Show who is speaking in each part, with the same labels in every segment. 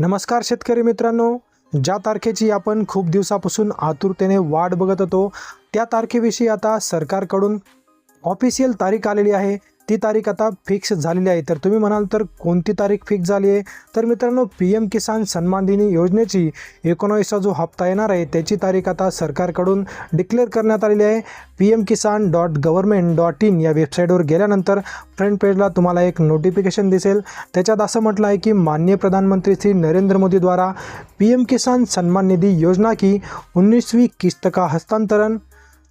Speaker 1: नमस्कार शेतकरी मित्रांनो. ज्या तारखेची आपण खूप दिवसापासून आतुरतेने वाट बघत होतो त्या तारखेविषयी आता सरकारकडून ऑफिशियल तारीख आलेली आहे. ती तारीख आता फिक्स झालेली आहे. तर तुम्ही म्हणाल तर कोणती तारीख फिक्स झाली आहे? तर मित्रांनो पी एम किसान सन्मान निधी योजनेची एकोणावीसचा जो हप्ता येणार आहे त्याची तारीख आता सरकारकडून डिक्लेअर करण्यात आलेली आहे. P M Kisan dot government dot in या वेबसाईटवर गेल्यानंतर फ्रंट पेजला तुम्हाला एक नोटिफिकेशन दिसेल. त्याच्यात असं म्हटलं आहे की माननीय प्रधानमंत्री श्री नरेंद्र मोदीद्वारा पी एम किसान सन्मान निधी योजना की उन्नीसवी किस्त का हस्तांतरण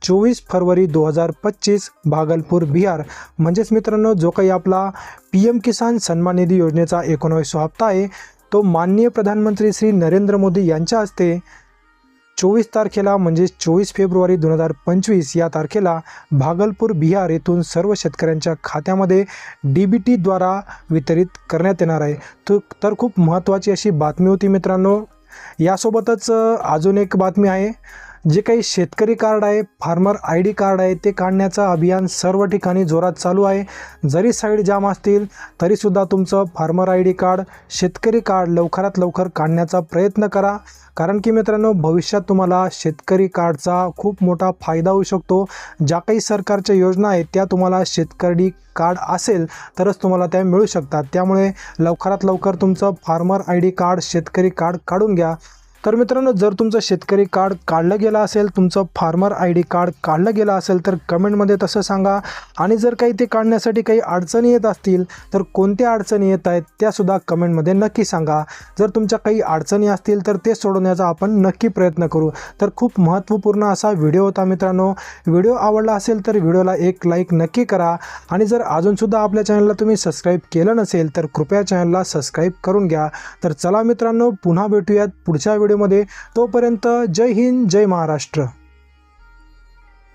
Speaker 1: चोवीस फरवरी दो हजार पच्चीस भागलपूर बिहार. म्हणजेच मित्रांनो जो काही आपला पी एम किसान सन्मान निधी योजनेचा एकोणावीसवा हप्ता आहे तो माननीय प्रधानमंत्री श्री नरेंद्र मोदी यांच्या हस्ते चोवीस तारखेला म्हणजे चोवीस फेब्रुवारी दोन हजार पंचवीस या तारखेला भागलपूर बिहार येथून सर्व शेतकऱ्यांच्या खात्यामध्ये डी बी टीद्वारा वितरित करण्यात येणार आहे. तो तर खूप महत्त्वाची अशी बातमी होती मित्रांनो. यासोबतच अजून एक बातमी आहे. जे काही शेतकरी कार्ड आहे फार्मर आय डी कार्ड आहे ते काढण्याचं अभियान सर्व ठिकाणी जोरात चालू आहे. जरी साईड जाम असतील तरीसुद्धा तुमचं फार्मर आय डी कार्ड शेतकरी कार्ड लवकरात लवकर काढण्याचा प्रयत्न करा. कारण की मित्रांनो भविष्यात तुम्हाला शेतकरी कार्डचा खूप मोठा फायदा होऊ शकतो. ज्या काही सरकारच्या योजना आहेत त्या तुम्हाला शेतकरी कार्ड असेल तरच तुम्हाला त्या मिळू शकतात. त्यामुळे लवकरात लवकर तुमचं फार्मर आय डी कार्ड शेतकरी कार्ड काढून घ्या. तर मित्रांनो जर तुमचं शेतकरी कार्ड काढलं गेलं असेल तुमचं फार्मर आय डी कार्ड काढलं गेलं असेल तर कमेंटमध्ये तसं सांगा. आणि जर काही ते काढण्यासाठी काही अडचणी येत असतील तर कोणत्या अडचणी येत आहेत त्यासुद्धा कमेंटमध्ये नक्की सांगा. जर तुमच्या काही अडचणी असतील तर ते सोडवण्याचा आपण नक्की प्रयत्न करू. तर खूप महत्त्वपूर्ण असा व्हिडिओ होता मित्रांनो. व्हिडिओ आवडला असेल तर व्हिडिओला एक लाईक नक्की करा. आणि जर अजूनसुद्धा आपल्या चॅनलला तुम्ही सबस्क्राईब केलं नसेल तर कृपया चॅनलला सबस्क्राईब करून घ्या. तर चला मित्रांनो पुन्हा भेटूयात पुढच्या व्हिडिओमध्ये तोपर्यंत जय हिंद जय महाराष्ट्र.